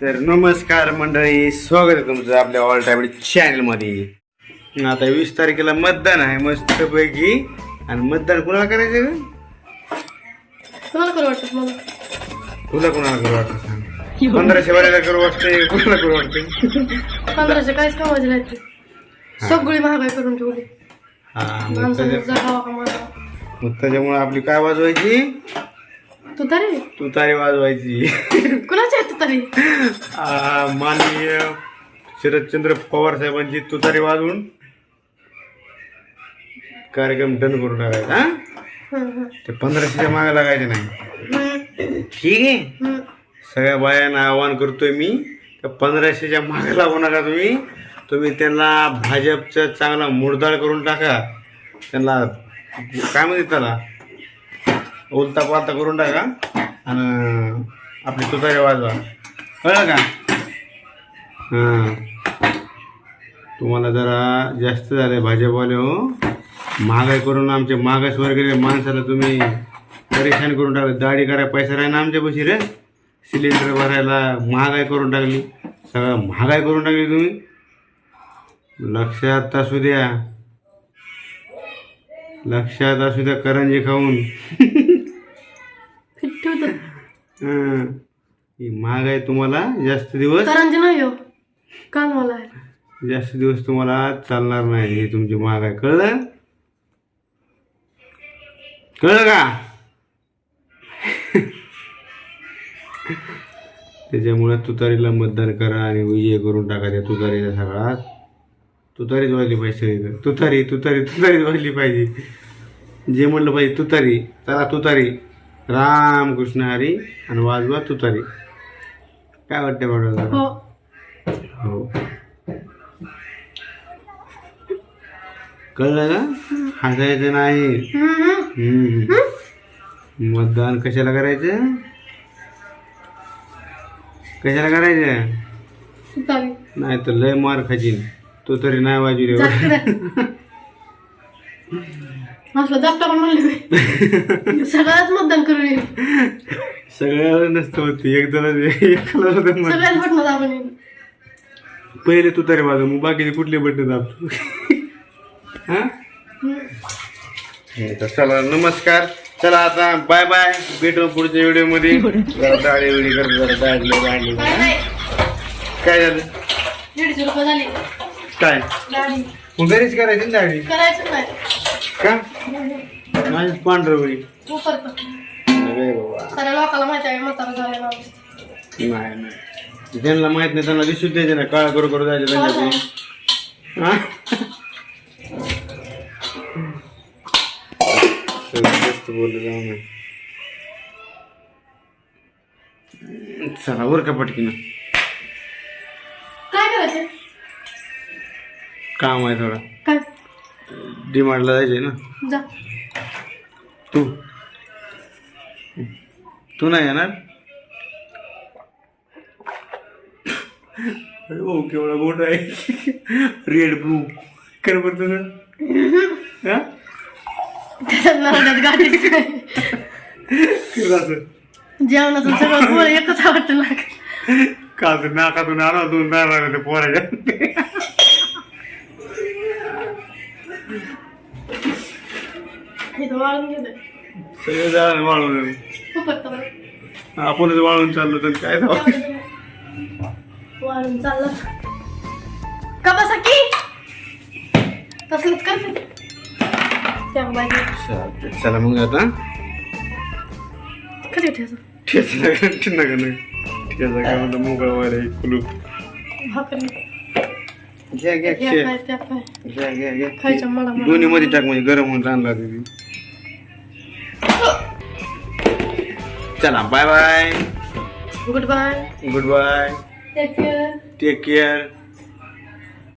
तर नमस्कार मंडळी स्वागत आहे तुमचं आपल्या ऑल टाईम चॅनलमध्ये आता वीस तारखेला मतदान आहे मस्तपैकी. आणि मतदान कुणाला करायचं? तुम्हाला करू वाटत तुला कुणाला करू वाटतं पंधराशे वाल्याला करू वाटते कुणाला करू वाटते? पंधराशे काहीच कामाचे नाहीत ते. सगळी महागाई करून ठेवली. हा मग त्याच्यामुळे आपली काय वाजवायची तू तरी तू तारी वाजवायची? कुणाची आहे तू तरी आ, माननीय शरदचंद्र पवार साहेबांची तुतारी वाजवून कार्यक्रम डन करून टाकायचा हा? ते पंधराशेच्या मागे लागायचे नाही. ठीक आहे. सगळ्या बायांना आवाहन करतोय मी त्या पंधराशेच्या मागे लागू नका तुम्ही. तुम्ही त्यांना भाजपचं चांगला मुरदाळ करून टाका. त्यांना काय म्हणते त्याला? उलता पालता करून टाका. आणि आपली तुतारी वाजवा. कळलं का? हां. तुम्हाला जरा जास्त झाले भाजपवाले हो. महागाई करून आमच्या मागासवर्गीय माणसाला तुम्ही परेशान करून टाकले. दाढी करायला पैसा राही ना आमच्यापाशी रे. सिलेंडर भरायला महागाई करून टाकली. सगळं महागाई करून टाकली तुम्ही. लक्षात असू द्या. लक्षात असू द्या करंजी खाऊन. हं. ही महागाई तुम्हाला जास्त दिवस. करंजी नाही हो. आहे. जास्त दिवस तुम्हाला चालणार नाही हे तुमची महागाई कळलं? कळलं का? त्याच्यामुळे तुतारीला मतदान करा आणि विजय करून टाका त्या तुतारीचा सगळा. तुतारीच वाजली पाहिजे सगळीकडे तुतारी तुतारी तुतारीच वाजली पाहिजे. जे म्हणलं पाहिजे तुतारी चला तुतारी. राम कृष्ण हरी आणि वाजवा तुतारी काय वाटतं बघा हो. हो. कळलं का? हसायचं नाही. हम्म. मतदान कशाला करायचं? कशाला करायचं? नाही तर लय मार खाजीन तो तरी नाही वाजू रे. असलं म्हणले. सगळ्याच मतदान करून येईल. नसतं होती एकाला मत. सगळ्याच बटणं दाबून येईल. पहिले तू तरी वाजव मग बाकीचे कुठले बटन दाबतो हा? तर चला नमस्कार. चला आता बाय बाय भेटू पुढच्या व्हिडिओमध्ये जरा दाढी विडी कर जरा दाढी काय नाही काय झालं? दीडशे रुपये झाले. काय? मग घरीच करायची ना दाढी करायचं नाही का? माझी पांढरं होईल उतरतं अरे बाबा. साऱ्या लोकांना माहिती आहे म्हातारा झाले माणूस नाही नाही. ज्यांना माहीत नाही त्यांना दिसून द्यायचे ना काळ करू करू जायचं हा? सगळं जास्त बोललं जाऊ नये. चला वर का पटकीनं? काय करायचं? काम आहे थोडं. काय? डिमांडला जायचंय ना? जा. तू? तू नाही येणार? केवढा मोठा आहे. रेड ब्लू कर बरं तुझं हा? जेवणाचं सगळं पोरं एकच आवडतं ना का नाकातून आला दोन लागले ते पोराच्या. वाळून गेलं. सगळं जाळं वाळून आपणच चाललो तर काय वाळून चाललं. का बसा की तसलंच बाई चला मग आता. कधी ठेच नका नका नका ठेचा काय म्हणतो मोकळा व्हायला कुलूप भाकरी घ्या घ्या घ्या काय त्या काय घ्या घ्या घ्या. खायच्या मला मला. दोन्ही मध्ये टाक म्हणजे गरम होऊन राहणार तिथे चला bye bye good bye good bye take care take care